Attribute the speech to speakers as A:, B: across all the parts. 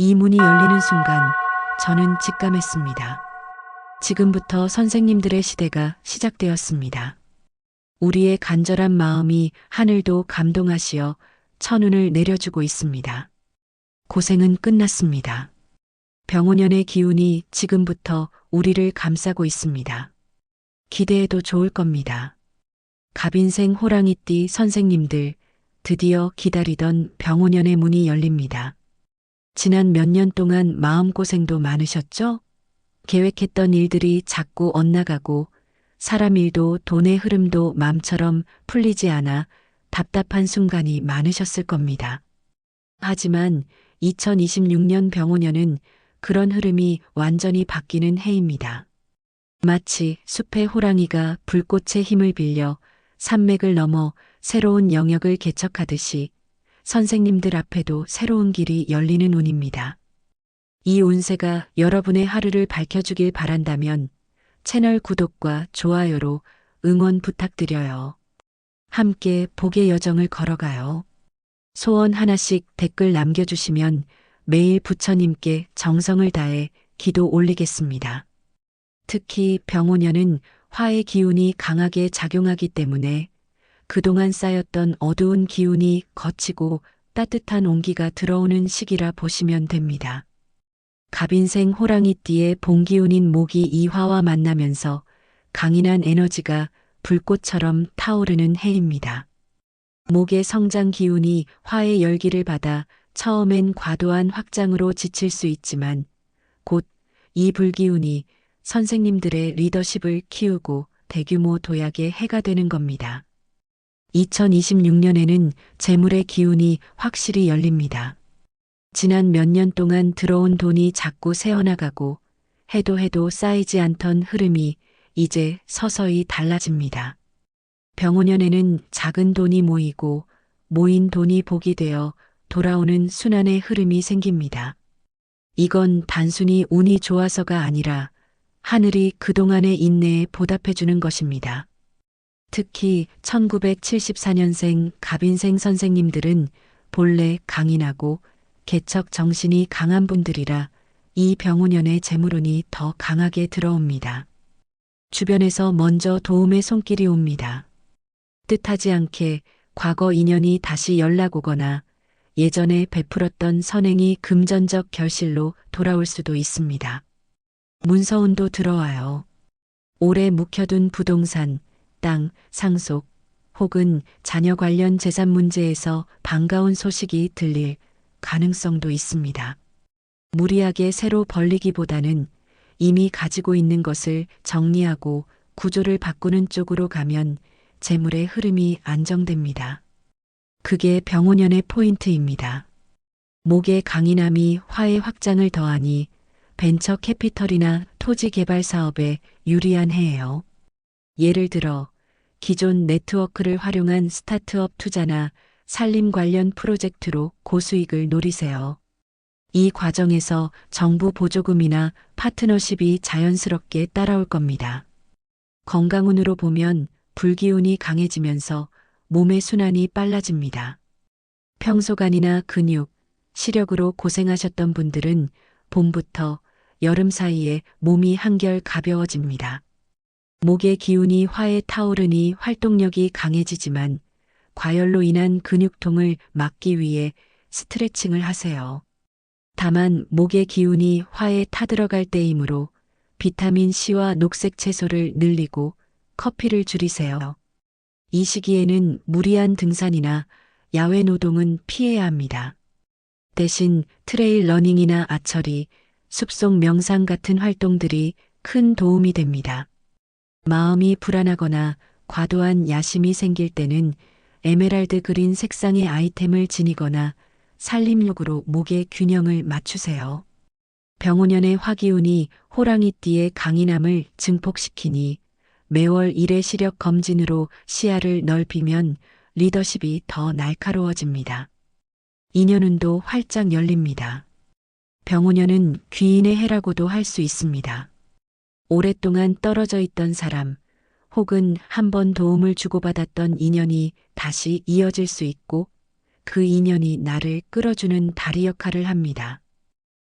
A: 이 문이 열리는 순간 저는 직감했습니다. 지금부터 선생님들의 시대가 시작되었습니다. 우리의 간절한 마음이 하늘도 감동하시어 천운을 내려주고 있습니다. 고생은 끝났습니다. 병원연의 기운이 지금부터 우리를 감싸고 있습니다. 기대해도 좋을 겁니다. 갑인생 호랑이띠 선생님들 드디어 기다리던 병원연의 문이 열립니다. 지난 몇 년 동안 마음고생도 많으셨죠? 계획했던 일들이 자꾸 엇나가고 사람 일도 돈의 흐름도 맘처럼 풀리지 않아 답답한 순간이 많으셨을 겁니다. 하지만 2026년 병원년은 그런 흐름이 완전히 바뀌는 해입니다. 마치 숲의 호랑이가 불꽃의 힘을 빌려 산맥을 넘어 새로운 영역을 개척하듯이 선생님들 앞에도 새로운 길이 열리는 운입니다. 이 운세가 여러분의 하루를 밝혀주길 바란다면 채널 구독과 좋아요로 응원 부탁드려요. 함께 복의 여정을 걸어가요. 소원 하나씩 댓글 남겨주시면 매일 부처님께 정성을 다해 기도 올리겠습니다. 특히 병오년은 화의 기운이 강하게 작용하기 때문에 그동안 쌓였던 어두운 기운이 거치고 따뜻한 온기가 들어오는 시기라 보시면 됩니다. 갑인생 호랑이띠의 봉기운인 목이 이화와 만나면서 강인한 에너지가 불꽃처럼 타오르는 해입니다. 목의 성장 기운이 화의 열기를 받아 처음엔 과도한 확장으로 지칠 수 있지만 곧 이 불기운이 선생님들의 리더십을 키우고 대규모 도약의 해가 되는 겁니다. 2026년에는 재물의 기운이 확실히 열립니다. 지난 몇 년 동안 들어온 돈이 자꾸 새어나가고 해도 해도 쌓이지 않던 흐름이 이제 서서히 달라집니다. 병오년에는 작은 돈이 모이고 모인 돈이 복이 되어 돌아오는 순환의 흐름이 생깁니다. 이건 단순히 운이 좋아서가 아니라 하늘이 그동안의 인내에 보답해주는 것입니다. 특히 1974년생 갑인생 선생님들은 본래 강인하고 개척 정신이 강한 분들이라 이 병우년의 재물운이 더 강하게 들어옵니다. 주변에서 먼저 도움의 손길이 옵니다. 뜻하지 않게 과거 인연이 다시 연락 오거나 예전에 베풀었던 선행이 금전적 결실로 돌아올 수도 있습니다. 문서운도 들어와요. 오래 묵혀둔 부동산, 땅, 상속, 혹은 자녀 관련 재산 문제에서 반가운 소식이 들릴 가능성도 있습니다. 무리하게 새로 벌리기보다는 이미 가지고 있는 것을 정리하고 구조를 바꾸는 쪽으로 가면 재물의 흐름이 안정됩니다. 그게 병오년의 포인트입니다. 목의 강인함이 화의 확장을 더하니 벤처 캐피털이나 토지 개발 사업에 유리한 해예요. 예를 들어 기존 네트워크를 활용한 스타트업 투자나 산림 관련 프로젝트로 고수익을 노리세요. 이 과정에서 정부 보조금이나 파트너십이 자연스럽게 따라올 겁니다. 건강운으로 보면 불기운이 강해지면서 몸의 순환이 빨라집니다. 평소간이나 근육, 시력으로 고생하셨던 분들은 봄부터 여름 사이에 몸이 한결 가벼워집니다. 목의 기운이 화에 타오르니 활동력이 강해지지만 과열로 인한 근육통을 막기 위해 스트레칭을 하세요. 다만 목의 기운이 화에 타들어갈 때이므로 비타민 C와 녹색 채소를 늘리고 커피를 줄이세요. 이 시기에는 무리한 등산이나 야외 노동은 피해야 합니다. 대신 트레일 러닝이나 아처리, 숲속 명상 같은 활동들이 큰 도움이 됩니다. 마음이 불안하거나 과도한 야심이 생길 때는 에메랄드 그린 색상의 아이템을 지니거나 살림욕으로 목의 균형을 맞추세요. 병오년의 화기운이 호랑이띠의 강인함을 증폭시키니 매월 1회 시력 검진으로 시야를 넓히면 리더십이 더 날카로워집니다. 인연운도 활짝 열립니다. 병오년은 귀인의 해라고도 할 수 있습니다. 오랫동안 떨어져 있던 사람, 혹은 한 번 도움을 주고받았던 인연이 다시 이어질 수 있고 그 인연이 나를 끌어주는 다리 역할을 합니다.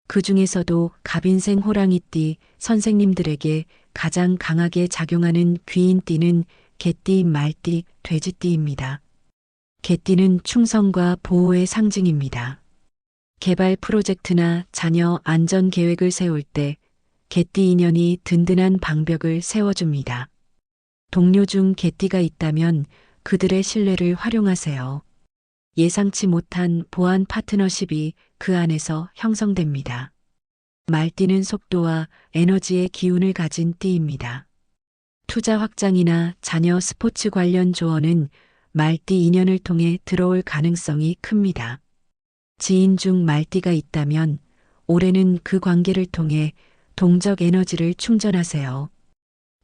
A: 그 중에서도 갑인생 호랑이띠 선생님들에게 가장 강하게 작용하는 귀인띠는 개띠, 말띠, 돼지띠입니다. 개띠는 충성과 보호의 상징입니다. 개발 프로젝트나 자녀 안전 계획을 세울 때 개띠 인연이 든든한 방벽을 세워줍니다. 동료 중 개띠가 있다면 그들의 신뢰를 활용하세요. 예상치 못한 보안 파트너십이 그 안에서 형성됩니다. 말띠는 속도와 에너지의 기운을 가진 띠입니다. 투자 확장이나 자녀 스포츠 관련 조언은 말띠 인연을 통해 들어올 가능성이 큽니다. 지인 중 말띠가 있다면 올해는 그 관계를 통해 동적 에너지를 충전하세요.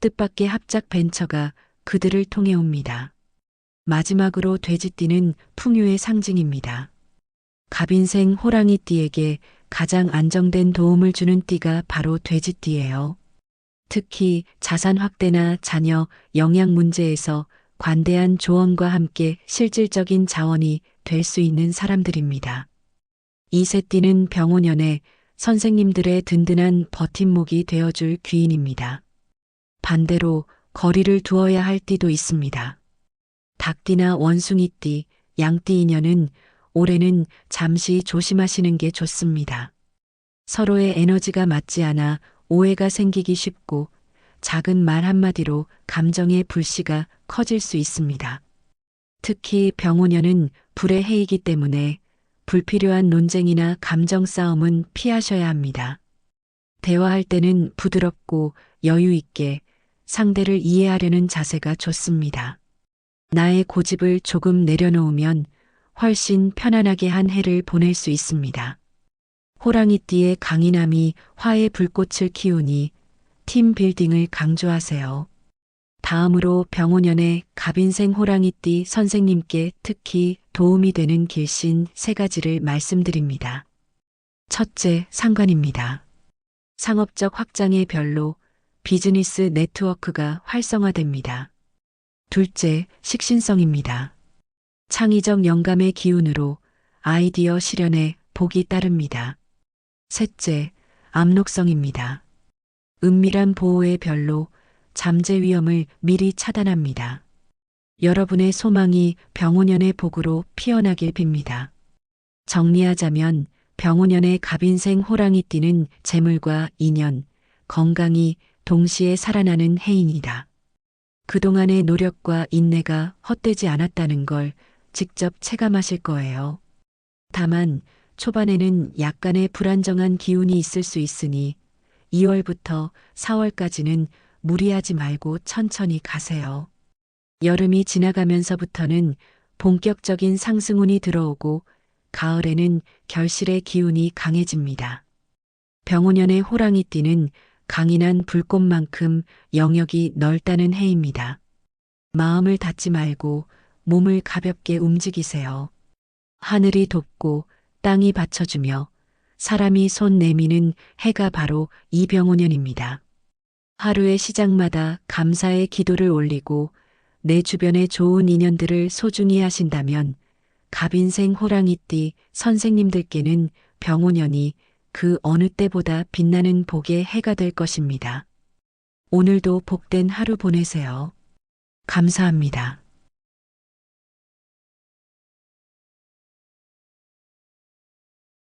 A: 뜻밖의 합작 벤처가 그들을 통해 옵니다. 마지막으로 돼지띠는 풍요의 상징입니다. 갑인생 호랑이띠에게 가장 안정된 도움을 주는 띠가 바로 돼지띠예요. 특히 자산 확대나 자녀 영양 문제에서 관대한 조언과 함께 실질적인 자원이 될 수 있는 사람들입니다. 이세띠는 병원연의 선생님들의 든든한 버팀목이 되어줄 귀인입니다. 반대로 거리를 두어야 할 띠도 있습니다. 닭띠나 원숭이띠, 양띠 인연은 올해는 잠시 조심하시는 게 좋습니다. 서로의 에너지가 맞지 않아 오해가 생기기 쉽고 작은 말 한마디로 감정의 불씨가 커질 수 있습니다. 특히 병원연은 불의 해이기 때문에 불필요한 논쟁이나 감정 싸움은 피하셔야 합니다. 대화할 때는 부드럽고 여유 있게 상대를 이해하려는 자세가 좋습니다. 나의 고집을 조금 내려놓으면 훨씬 편안하게 한 해를 보낼 수 있습니다. 호랑이띠의 강인함이 화의 불꽃을 키우니 팀 빌딩을 강조하세요. 다음으로 병원연의 갑인생 호랑이띠 선생님께 특히 도움이 되는 길신 세 가지를 말씀드립니다. 첫째, 상관입니다. 상업적 확장의 별로 비즈니스 네트워크가 활성화됩니다. 둘째, 식신성입니다. 창의적 영감의 기운으로 아이디어 실현에 복이 따릅니다. 셋째, 암록성입니다. 은밀한 보호의 별로 잠재 위험을 미리 차단합니다. 여러분의 소망이 병원연의 복으로 피어나길 빕니다. 정리하자면 병원연의 갑인생 호랑이 띠는 재물과 인연, 건강이 동시에 살아나는 해인이다. 그동안의 노력과 인내가 헛되지 않았다는 걸 직접 체감하실 거예요. 다만 초반에는 약간의 불안정한 기운이 있을 수 있으니 2월부터 4월까지는 무리하지 말고 천천히 가세요. 여름이 지나가면서부터는 본격적인 상승운이 들어오고 가을에는 결실의 기운이 강해집니다. 병원연의 호랑이 띠는 강인한 불꽃만큼 영역이 넓다는 해입니다. 마음을 닫지 말고 몸을 가볍게 움직이세요. 하늘이 돕고 땅이 받쳐주며 사람이 손 내미는 해가 바로 이 병원연입니다. 하루의 시작마다 감사의 기도를 올리고 내 주변의 좋은 인연들을 소중히 하신다면 갑인생 호랑이띠 선생님들께는 병원연이 그 어느 때보다 빛나는 복의 해가 될 것입니다. 오늘도 복된 하루 보내세요. 감사합니다.